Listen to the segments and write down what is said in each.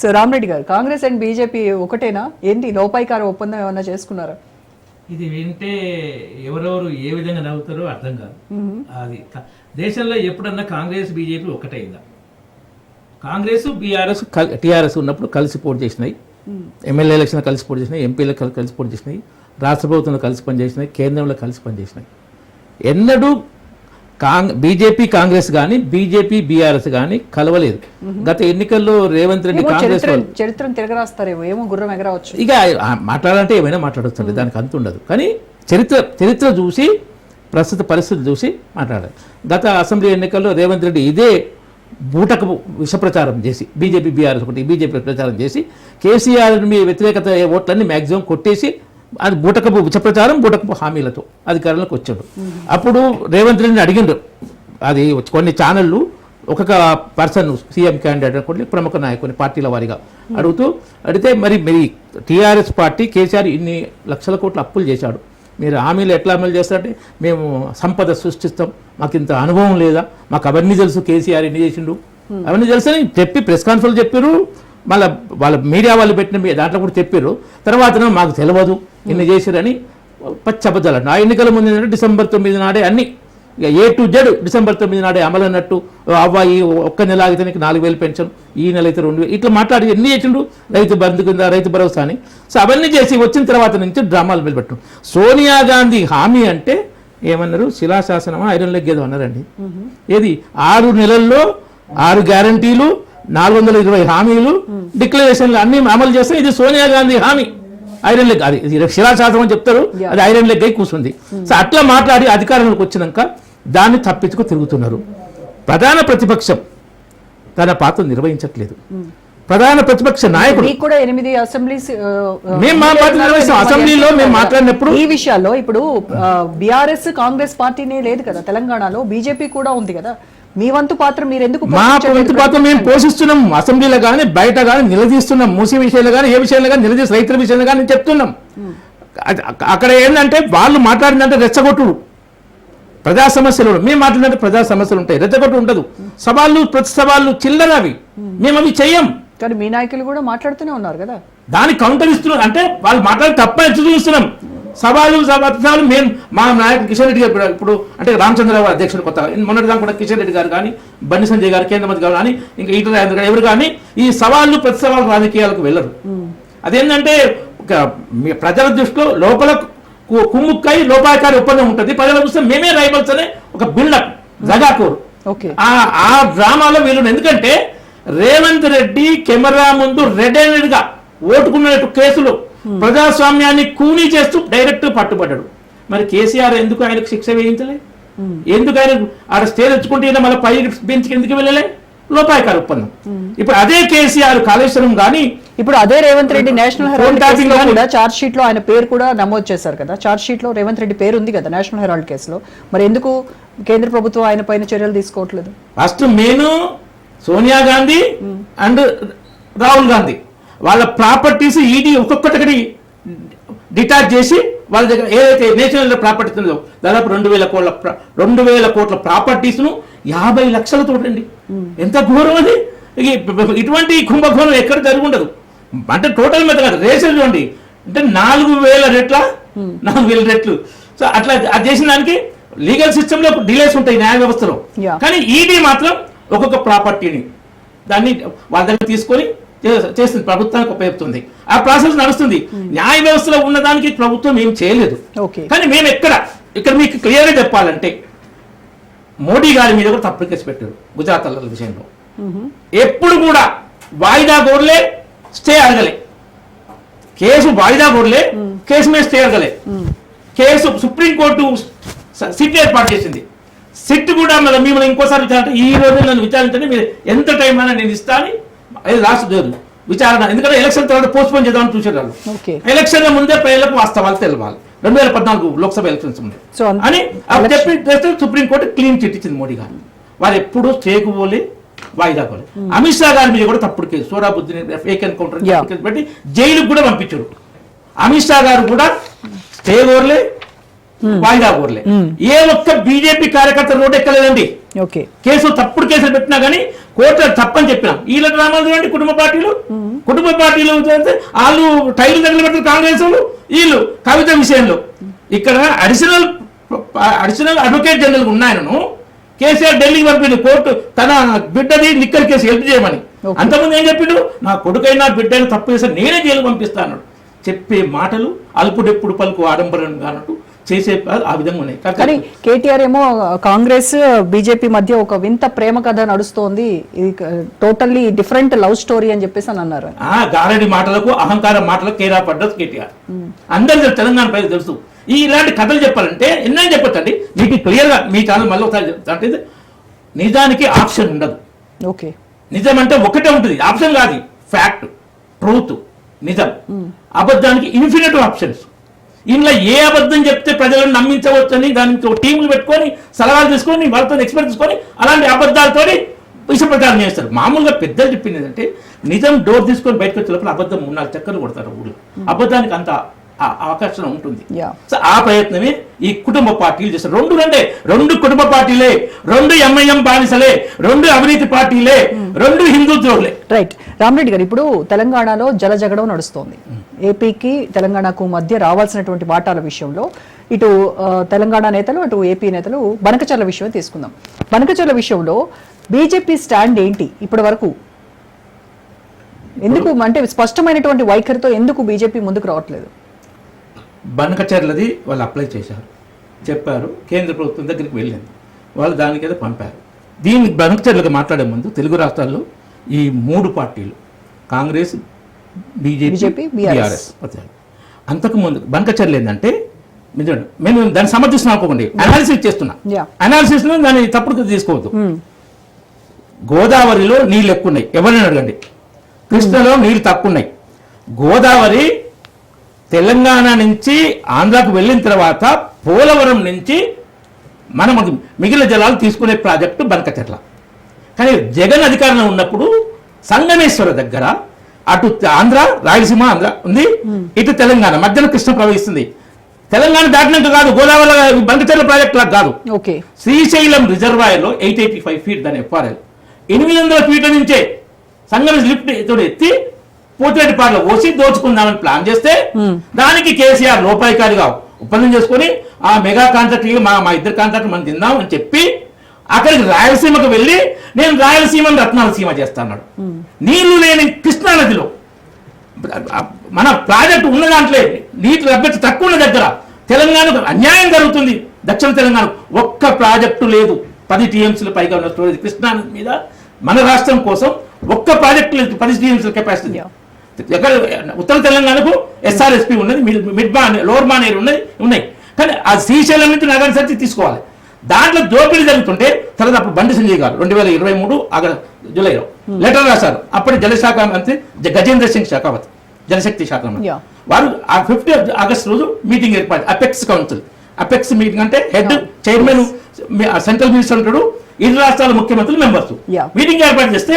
So Rama Reddy గారు Congress and BJP ఒకటేనా? ఏంటి? లోపాయికార ఒప్పందం ఏమన్నా చేసుకున్నారా? ఇది వింటే ఎవరెవరు ఏ విధంగా నవ్వుతారో అర్థం కాదు. అది దేశంలో ఎప్పుడన్నా కాంగ్రెస్ బీజేపీ ఒకటైందా? కాంగ్రెస్ బీఆర్ఎస్ టీఆర్ఎస్ ఉన్నప్పుడు కలిసి పోటీ చేసినాయి. ఎమ్మెల్యే ఎలక్షన్ కలిసి పోటీ చేసినాయి ఎంపీలు కలిసి పోటీ చేసినాయి రాష్ట్ర ప్రభుత్వంలో కలిసి పనిచేసినాయి కేంద్రంలో కలిసి పనిచేసినాయి. ఎన్నడూ కాంగ్ బీజేపీ కాంగ్రెస్ కానీ బీజేపీ బీఆర్ఎస్ కానీ కలవలేదు. గత ఎన్నికల్లో రేవంత్ రెడ్డి కాంగ్రెస్ చరిత్ర చరిత్రను తిరగరాస్తారేమో ఏమో గుర్రం ఎగరవచ్చు. ఇక మాట్లాడాలంటే ఏమైనా మాట్లాడొచ్చండి దానికి అంత ఉండదు. కానీ చరిత్ర చరిత్ర చూసి ప్రస్తుత పరిస్థితులు చూసి మాట్లాడాలి. గత అసెంబ్లీ ఎన్నికల్లో రేవంత్ రెడ్డి ఇదే బూటకు విష ప్రచారం చేసి బీజేపీ బీఆర్ఎస్ ఒకటి బీజేపీ ప్రచారం చేసి కేసీఆర్ మీ వ్యతిరేకత ఓట్లన్నీ మ్యాక్సిమం కొట్టేసి అది బూటకపు విష ప్రచారం బూటకపు హామీలతో అధికారంలోకి వచ్చాడు. అప్పుడు రేవంత్ రెడ్డిని అడిగిండ్రు అది కొన్ని ఛానళ్ళు ఒక్కొక్క పర్సన్ సీఎం క్యాండిడేట్ అనుకోండి ప్రముఖ నాయకుని పార్టీల వారిగా అడుగుతూ అడిగితే మరి మరి టీఆర్ఎస్ పార్టీ కేసీఆర్ ఇన్ని లక్షల కోట్ల అప్పులు చేశాడు. మీరు హామీలు ఎట్లా అమలు చేస్తారంటే మేము సంపద సృష్టిస్తాం మాకు ఇంత అనుభవం లేదా మాకు అవన్నీ తెలుసు కేసీఆర్ ఎన్ని చేసిండు? అవన్నీ తెలుసని చెప్పి ప్రెస్ కాన్ఫరెన్స్ చెప్పారు మళ్ళీ వాళ్ళ మీడియా వాళ్ళు పెట్టిన మీ- దాంట్లో కూడా చెప్పారు తర్వాత మాకు తెలియదు ఇన్ని చేసిరని పచ్చి అబద్ధాలు అంటారు. ఆ ఎన్నికల ముందు ఏంటంటే డిసెంబర్ తొమ్మిది నాడే అన్ని ఇక ఏ టు జెడ్ డిసెంబర్ తొమ్మిది నాడే అమలు అన్నట్టు అవ్వాయి ఒక్క నెల ఆగితే నీకు నాలుగు వేలు పెన్షన్ ఈ నెల అయితే రెండు వేలు ఇట్లా మాట్లాడి ఎన్ని చేసిండు రైతు బంధు కింద రైతు భరోసా అని. సో అవన్నీ చేసి వచ్చిన తర్వాత నుంచి డ్రామాలు మొదలుపెట్టు సోనియా గాంధీ హామీ అంటే ఏమన్నారు? శిలాశాసనమా ఐరన్ లెగ్ ఏదో అన్నారండి ఏది? ఆరు నెలల్లో ఆరు గ్యారంటీలు నాలుగు వందల ఇరవై హామీలు డిక్లరేషన్లు అన్ని అమలు చేస్తే ఇది సోనియా గాంధీ హామీ. ఐరన్ లెగ్ అది శిలాశాసనం అని చెప్తారు అది ఐరన్ లెగ్ అయి కూర్చుంది. సో అట్లా మాట్లాడి అధికారంలోకి వచ్చినాక దాన్ని తప్పించుకు తిరుగుతున్నారు. ప్రధాన ప్రతిపక్షం తన పాత్ర నిర్వహించట్లేదు. ప్రధాన ప్రతిపక్ష నాయకుడు కూడా ఎనిమిది అసెంబ్లీ మేము మా. అసెంబ్లీలో మేము మాట్లాడినప్పుడు- ఈ విషయాల్లో ఇప్పుడు బీఆర్ఎస్ కాంగ్రెస్ పార్టీనే లేదు కదా తెలంగాణలో బీజేపీ కూడా ఉంది కదా. మీ వంతు పాత్ర మీరు ఎందుకు మా? వంతు పాత్ర మేము పోషిస్తున్నాం. అసెంబ్లీలో కానీ బయట కానీ నిలదీస్తున్నాం. మూసి విషయంలో కానీ ఏ విషయంలో కానీ నిలదీసి రైతుల విషయంలో కానీ చెప్తున్నాం. అక్కడ ఏంటంటే వాళ్ళు మాట్లాడిందంటే రెచ్చగొట్టుడు. ప్రజా సమస్యలు మేము మాట్లాడినట్టు ప్రజా సమస్యలు ఉంటాయి. రెచ్చగొట్టు ఉండదు. సవాళ్ళు ప్రతి సవాళ్ళు చిల్లర అవి మేము అవి చెయ్యం. కానీ మీ నాయకులు కూడా మాట్లాడుతూనే ఉన్నారు కదా? దాన్ని కౌంటర్ ఇస్తున్నాం అంటే వాళ్ళు మాట్లాడి తప్ప ఎత్తు చూస్తున్నాం. సవాలు సవాలు మేము మా నాయకుడు కిషన్ రెడ్డి గారు ఇప్పుడు- అంటే రామచంద్రరావు అధ్యక్షుడు కొత్త మొన్నటి దాకా కూడా కిషన్ రెడ్డి గారు కానీ బండి సంజయ్ గారు కేంద్ర మంత్రి గారు కానీ ఇంకా ఈటల రాజేంద్ర గారు ఎవరు కానీ ఈ సవాళ్ళు ప్రతి సవాళ్ళు రాజకీయాలకు వెళ్ళరు. అదేంటంటే ప్రజల దృష్టిలో లోపల కుమ్ముక్కై లోపాయకారి ఒప్పందం ఉంటుంది. ప్రజల దృష్టిలో మేమే రైబల్స్ అనే ఒక బిల్డప్ జగాకోరు. ఓకే. ఆ ఆ డ్రామాలో వీళ్ళు ఎందుకంటే రేవంత్ రెడ్డి కెమెరా ముందు రెడ్ హ్యాండెడ్గా ఓటుకున్నట్టు కేసులు ప్రజాస్వామ్యాన్ని కూనీ చేస్తూ డైరెక్ట్ పట్టుబడ్డాడు. మరి కేసీఆర్ ఎందుకు ఆయనకు శిక్ష వేయించలే? ఎందుకు ఆయన ఆడ స్టే తెచ్చుకుంటే మళ్ళీ పై బెంచ్కి ఎందుకు వెళ్ళలే? లోపాయకార ఒప్పందం. ఇప్పుడు అదే కేసీఆర్ కాళేశ్వరం కానీ ఇప్పుడు అదే రేవంత్ రెడ్డి నేషనల్ హెరాల్డ్ కూడా చార్జ్ షీట్లో ఆయన పేరు కూడా నమోదు చేశారు కదా. చార్జ్ షీట్లో రేవంత్ రెడ్డి పేరు ఉంది కదా నేషనల్ హెరాల్డ్ కేసులో. మరి ఎందుకు కేంద్ర ప్రభుత్వం ఆయన పైన చర్యలు తీసుకోవట్లేదు? ఫస్ట్ నేను సోనియా గాంధీ అండ్ రాహుల్ గాంధీ. వాళ్ళ ప్రాపర్టీస్ ఈడీ ఒక్కొక్కటి డిటాచ్ చేసి వాళ్ళ దగ్గర ఏదైతే నేషనల్ ప్రాపర్టీస్ ఉందో దాదాపు రెండు వేల కోట్ల రెండు వేల కోట్ల ప్రాపర్టీస్ను యాభై లక్షలతో అండి ఎంత ఘోరం అది? ఇటువంటి కుంభకోణం ఎక్కడ జరిగి ఉండదు అంటే టోటల్ మీద కాదు రేషన్ చూడండి. అంటే నాలుగు వేల రెట్ల? నాలుగు వేల రెట్లు. సో అట్లా అది చేసిన దానికి లీగల్ సిస్టమ్లో డిలేస్ ఉంటాయి న్యాయ వ్యవస్థలో. కానీ ఈడీ మాత్రం ఒక్కొక్క ప్రాపర్టీని దాన్ని వాళ్ళ దగ్గర తీసుకొని చేస్తుంది ప్రభుత్వానికి ఉపయోగిస్తుంది ఆ ప్రాసెస్ నడుస్తుంది. న్యాయ వ్యవస్థలో ఉన్నదానికి ప్రభుత్వం ఏం చేయలేదు. ఓకే. కానీ మేము ఎక్కడ ఇక్కడ మీకు క్లియర్గా చెప్పాలంటే మోడీ గారి మీద కూడా తప్పుడు కేసు పెట్టారు గుజరాత్ అల్లర్ల విషయంలో. ఎప్పుడు కూడా వాయిదా కోరలే స్టే అడగలే. కేసు వాయిదా కోరలే కేసు మీద స్టే అడగలే. కేసు సుప్రీంకోర్టు సిట్ ఏర్పాటు చేసింది. సిట్ కూడా మిమ్మల్ని ఇంకోసారి విచారణ ఈ రోజు నన్ను విచారించండి మీరు ఎంత టైం అయినా నేను ఇస్తాను. అది లాస్ట్ రోజు విచారణ. ఎందుకంటే ఎలక్షన్ తర్వాత పోస్ట్ పోన్ చేద్దామని చూసారు వాళ్ళు. ఎలక్షన్ ముందే ప్రజలకు వాస్తవాలు తెలవాలి రెండు వేల పద్నాలుగు లోక్సభ ఎలక్షన్స్ ముందు. అని చెప్పి చేస్తే సుప్రీంకోర్టు క్లీన్ చిట్ ఇచ్చింది మోడీ గారు. వారు ఎప్పుడు స్టేకు పోలే వాయిదా పోలే. అమిత్ షా గారి మీద కూడా తప్పుడు కేసు. సోరాబుద్దిని ఫేక్ ఎన్కౌంటర్ పెట్టి జైలుకు కూడా పంపించారు. అమిత్ షా గారు కూడా స్టే కోరలే వాయిదా కోరలే ఏ ఒక్క బీజేపీ కార్యకర్త రోడ్ ఎక్కలేదండి కేసు తప్పుడు కేసులు పెట్టినా కానీ కోర్టు తప్పని చెప్పినాం. వీళ్ళ డ్రామాలు చూడండి కుటుంబ పార్టీలు. కుటుంబ పార్టీలు వాళ్ళు టైలు తగిలిపెట్టారు కాంగ్రెస్ వాళ్ళు వీళ్ళు కవిత విషయంలో. ఇక్కడ అడిషనల్ అడిషనల్ అడ్వకేట్ జనరల్ ఉన్నాయనను కేసీఆర్ ఢిల్లీకి పంపిండు. కోర్టు తన బిడ్డది లిక్కర్ కేసు హెల్ప్ చేయమని. అంతకుముందు ఏం చెప్పిండు? నా కొడుకైనా బిడ్డైనా తప్పు చేస్తే నేనే జైలు పంపిస్తాను చెప్పే మాటలు అల్పుడెప్పుడు పలుకు ఆడంబరం కానట్టు చేసే ఆ విధంగా ఉన్నాయి. కానీ కేటీఆర్ ఏమో కాంగ్రెస్ బీజేపీ మధ్య ఒక వింత ప్రేమ కథ నడుస్తోంది. ఇది టోటల్లీ డిఫరెంట్ లవ్ స్టోరీ అని చెప్పేసి అని అన్నారు ఆ గారడి మాటలకు అహంకారం మాటలకు కేరా పడ్డది కేటీఆర్. అందరూ తెలంగాణ ప్రజలు తెలుసు. ఈ ఇలాంటి కథలు చెప్పాలంటే ఎన్నైనా చెప్పొచ్చండి. మీకు క్లియర్గా మీ ఛానల్ మళ్ళీ ఒకసారి. అంటే నిజానికి ఆప్షన్ ఉండదు. ఓకే. నిజం అంటే ఒకటే ఉంటుంది. ఆప్షన్ కాదు. ఫ్యాక్ట్. ట్రూత్. నిజం. అబద్ధానికి ఇన్ఫినిట్ ఆప్షన్స్ ఇంట్లో ఏ అబద్ధం చెప్తే ప్రజలను నమ్మించవచ్చని దానికి టీములు పెట్టుకొని సలహాలు తీసుకొని వాళ్ళతో ఎక్స్పర్ట్ తీసుకొని అలాంటి అబద్ధాలతో విష ప్రచారం చేస్తారు. మామూలుగా పెద్దలు చెప్పింది ఏంటంటే నిజం డోర్ తీసుకొని బయటకు వచ్చే లోపల అబద్ధం మూడు నాలుగు చక్కర్లు కొడతారు ఊళ్ళో. అబద్ధానికి అంత ఆ- ఆకర్షణ ఉంటుంది. సో ఆ ప్రయత్నమే ఈ కుటుంబ పార్టీలు చేస్తారు. రెండు రెండే. రెండు కుటుంబ పార్టీలే. రెండు ఎంఐఎం బానిసలే. రెండు అవినీతి పార్టీలే. రెండు హిందూ ద్రోహులే రైట్ రామరెడ్డి గారు ఇప్పుడు తెలంగాణలో జల జగడం నడుస్తోంది ఏపీకి తెలంగాణకు మధ్య రావాల్సినటువంటి వాటాల విషయంలో ఇటు తెలంగాణ నేతలు అటు ఏపీ నేతలు బనకచర్ల విషయం తీసుకుందాం. బనకచర్ల విషయంలో బీజేపీ స్టాండ్ ఏంటి ఇప్పటి వరకు ఎందుకు అంటే స్పష్టమైనటువంటి వైఖరితో ఎందుకు బీజేపీ ముందుకు రావట్లేదు? బనకచర్లది వాళ్ళు అప్లై చేశారు. చెప్పారు కేంద్ర ప్రభుత్వం దగ్గరికి వెళ్ళింది. వాళ్ళు దానికి ఏదో పంపారు. దీని బనకచర్లకు మాట్లాడే ముందు తెలుగు రాష్ట్రాల్లో ఈ మూడు పార్టీలు కాంగ్రెస్ బీజేపీ. బీఆర్ఎస్. అంతకుముందు బనకచర్లు ఏంటంటే చూడండి, మేము దాన్ని సమర్థిస్తున్నాం అనుకోకండి అనాలిసిస్ చేస్తున్నా. అనాలిసిస్లో దాన్ని తప్పుడు తీసుకోవద్దు. గోదావరిలో నీళ్ళు ఎక్కువ ఉన్నాయి. ఎవరిని అడగండి? కృష్ణలో నీళ్ళు తక్కువ ఉన్నాయి. గోదావరి తెలంగాణ నుంచి ఆంధ్రాకు వెళ్ళిన తర్వాత పోలవరం నుంచి మనం మిగిలిన జలాలు తీసుకునే ప్రాజెక్టు బనకచెట్ల కానీ జగన్ అధికారంలో ఉన్నప్పుడు సంగమేశ్వర దగ్గర అటు ఆంధ్ర రాయలసీమ ఆంధ్ర ఉంది ఇటు తెలంగాణ మధ్యలో కృష్ణ ప్రవహిస్తుంది. తెలంగాణ దాటినట్టు కాదు గోదావరి బంకచెర్ల ప్రాజెక్ట్ లాగా కాదు. ఓకే. శ్రీశైలం రిజర్వాయర్లో ఎయిట్ ఎయిటీ ఫైవ్ ఫీట్ దాని ఎఫ్ఆర్ఎల్. ఎనిమిది వందల ఫీట్ల నుంచే సంగమ లిఫ్ట్ ఎత్తి పోతిరెడ్డిపాడులో పోసి దోచుకుందామని ప్లాన్ చేస్తే దానికి కేసీఆర్ లోపాయికారిగా ఒప్పందం చేసుకొని ఆ మెగా కాంట్రాక్ట్ మా మా ఇద్దరు కాంట్రాక్ట్ మనం తిందాం అని చెప్పి అక్కడికి రాయలసీమకు వెళ్ళి నేను రాయలసీమను రత్నాలసీమ చేస్తాను నీళ్ళు లేని కృష్ణా నదిలో. మన ప్రాజెక్టు ఉన్న దాంట్లో నీటి లభ్యత తక్కువ ఉన్న దగ్గర తెలంగాణకు అన్యాయం జరుగుతుంది. దక్షిణ తెలంగాణ ఒక్క ప్రాజెక్టు లేదు. పది టీఎంసీల పైగా ఉన్న స్టోరేజ్ కృష్ణా నది మీద మన రాష్ట్రం కోసం ఒక్క ప్రాజెక్టు లేదు. పది టీఎంసీల కెపాసిటీ ఎక్కడ ఉత్తర తెలంగాణకు ఎస్ఆర్ఎస్పి ఉన్నది మిడ్ బాన్ లోవర్ మానేరు ఉన్నది ఉన్నాయి. కానీ ఆ శ్రీశైలం నుంచి నగరం సర్చి తీసుకోవాలి. దాంట్లో దోపిడీ జరుగుతుంటే తర్వాత అప్పుడు బండి సంజయ్ గారు రెండు వేల ఇరవై మూడు ఆగ జూలైలో లెటర్ రాశారు. అప్పటి జలశాఖ మంత్రి గజేంద్ర సింగ్ షెకావత్ జలశక్తి శాఖ మంత్రి. వారు ఆ ఫిఫ్టీ ఆగస్ట్ రోజు మీటింగ్ ఏర్పాటు అపెక్స్ కౌన్సిల్. అపెక్స్ మీటింగ్ అంటే హెడ్ చైర్మన్ సెంట్రల్ మినిస్టర్ ఉంటాడు. ఇరు రాష్ట్రాల ముఖ్యమంత్రులు మెంబర్స్. మీటింగ్ ఏర్పాటు చేస్తే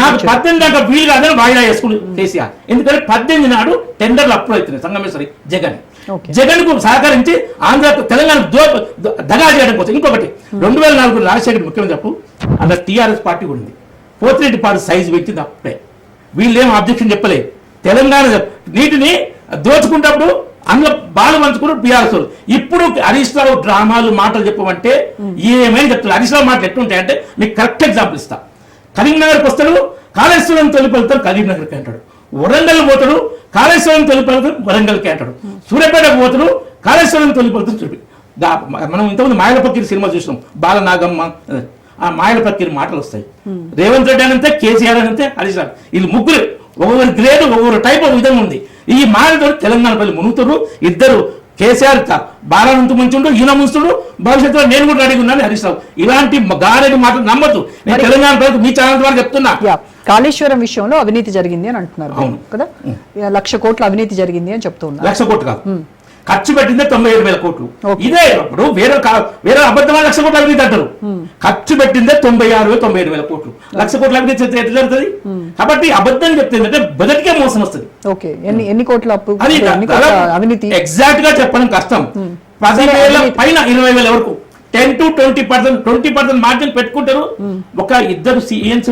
నాకు. పద్దెనిమిది దాకా వీలు కాదని వాయిదా వేసుకుని కేసీఆర్. ఎందుకంటే పద్దెనిమిది నాడు టెండర్లు అప్రూవ్ అవుతున్నాయి సంగమేశ్వరి జగన్. జగన్కు సహకరించి ఆంధ్ర తెలంగాణ దగా చేయడం కోసం ఇంకొకటి. రెండు వేల నాలుగు రాజశేఖర్ ముఖ్యమంత్రి అప్పుడు అలా టీఆర్ఎస్ పార్టీ ఉంది. పోతిరెడ్డి పార్టీ సైజు పెంచింది అప్పుడే వీళ్ళేం అబ్జెక్షన్ చెప్పలేదు తెలంగాణ నీటిని దోచుకుంటప్పుడు అందులో బాలు పంచుకున్నారు బీఆర్ఎస్ ఇప్పుడు హరీష్ రావు డ్రామాలు మాటలు చెప్పమంటే ఏమైనా చెప్తారు హరీష్ రావు మాటలు ఎట్లుంటాయంటే మీకు కరెక్ట్ ఎగ్జాంపుల్ ఇస్తా. కరీంనగర్కి వస్తాడు కాళేశ్వరం తొలిపి వెళ్తాడు కరీంనగర్కి అంటాడు. వరంగల్ పోతాడు కాళేశ్వరం తొలిపి వెళ్తాడు వరంగల్కి అంటాడు. సూర్యాపేటకు పోతాడు కాళేశ్వరం తొలిపి వెళ్తాడు చూపి మనం ఇంతకుముందు మాయల పక్కిరి సినిమా చూసినాం. బాలనాగమ్మ ఆ మాయల పక్కిరి మాటలు వస్తాయి. రేవంత్ రెడ్డి అనంతే కేసీఆర్ అనంతే హరీష్ రావు. వీళ్ళు ముగ్గురు. ఒక్కొక్కరు గ్రేడ్ ఒక్కొక్కరు టైప్ ఒక విధంగా ఉంది. ఈ మాయలతో తెలంగాణ ప్రజలు మునుగుతారు ఇద్దరు కేసీఆర్ బాలనంత ముంచుండు ఈయన ముంచుడు భవిష్యత్తులో నేను కూడా రెడీగా ఉన్నాను హరీష్ రావు. ఇలాంటి గారెడి మాటలు నమ్మద్దు. నేను తెలంగాణ ప్రజలకు మీ ఛానల్ ద్వారా చెప్తున్నా. కాళేశ్వరం విషయంలో అవినీతి జరిగింది అని అంటున్నారు. కదా? లక్ష కోట్ల అవినీతి జరిగింది అని చెప్తూ ఉన్నారు. లక్ష కోట్లు కాదు. ఖర్చు పెట్టిందే తొంభై ఏడు వేల కోట్లు. ఇదే ఇప్పుడు వేరే వేరే అబద్ధమైన లక్ష కోట్ల అవినీతి అంటారు. ఖర్చు పెట్టిందే తొంభై ఆరు వేలు తొంభై ఏడు వేల కోట్లు. లక్ష కోట్ల అవినీతి చేస్తే ఎట్లా జరుగుతుంది? కాబట్టి అబద్ధం చెప్తే ఏంటంటే మోసం వస్తుంది. ఓకే. ఎన్ని కోట్ల అప్పు అవినీతి? ఎగ్జాక్ట్గా చెప్పడం కష్టం. పది వేల. పైన ఇరవై వేల వరకు ten to twenty percent twenty percent margin పెట్టుకుంటారు. ఒక ఇద్దరు సీఎన్స్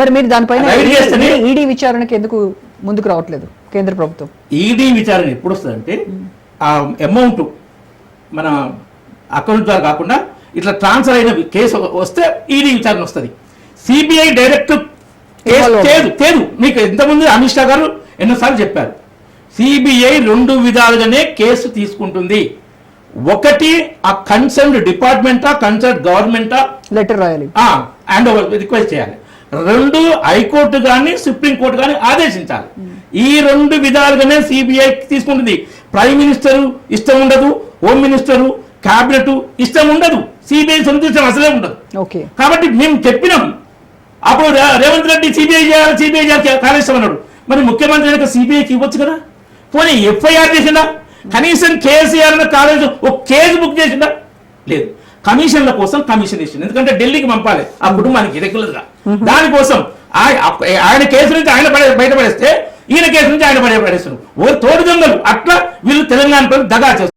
మరి మీరు దానిపైన ఈడీ విచారణకి ఎందుకు ముందుకు రావట్లేదు కేంద్ర ప్రభుత్వం? ఈడీ విచారణ ఎప్పుడు వస్తుందంటే ఆ అమౌంట్ మన అకౌంట్ ద్వారా కాకుండా ఇట్లా ట్రాన్స్ఫర్ అయిన కేసు వస్తే ఈడీ విచారణ వస్తుంది. సిబిఐ డైరెక్ట్ లేదు లేదు మీకు ఎంతమంది అమిత్ షా గారు ఎన్నోసార్లు చెప్పారు. సిబిఐ రెండు విధాలుగానే కేసు తీసుకుంటుంది. ఒకటి ఆ కన్సర్న్ డిపార్ట్మెంటా కన్సర్న్ గవర్నమెంటా లెటర్ రాయాలి. హ్యాండ్ ఓవర్ రిక్వెస్ట్ చేయాలి. రెండు హైకోర్టు కానీ సుప్రీంకోర్టు కానీ ఆదేశించాలి. ఈ రెండు విధాలుగానే సిబిఐ తీసుకుంటుంది. ప్రైమ్ మినిస్టర్ ఇష్టం ఉండదు హోమ్ మినిస్టర్ క్యాబినెట్ ఇష్టం ఉండదు సిబిఐ సొంత అసలే ఉండదు. ఓకే. కాబట్టి మేము చెప్పినాం. అప్పుడు రేవంత్ రెడ్డి సిబిఐ చేయాలి సిబిఐ చేయాలి కాళేశ్వరం అన్నాడు. మరి ముఖ్యమంత్రి కనుక సిబిఐకి ఇవ్వచ్చు కదా? పోనీ ఎఫ్ఐఆర్ చేసిందా? కనీసం కేసీఆర్ కాలేజ్ ఒక కేసు బుక్ చేసిందా? లేదు. కమిషన్ల కోసం కమిషన్ ఇచ్చింది. ఎందుకంటే ఢిల్లీకి పంపాలి. ఆ కుటుంబానికి రెగ్యులర్గా. దానికోసం ఆయ- ఆయన కేసు నుంచి ఆయన పడే- బయటపడేస్తే ఈయన కేసు నుంచి ఆయన పడే బయటపడేస్తున్నారు ఓ తోడు దొంగలు. అట్లా వీళ్ళు తెలంగాణ ప్రజలు దగా చేస్తారు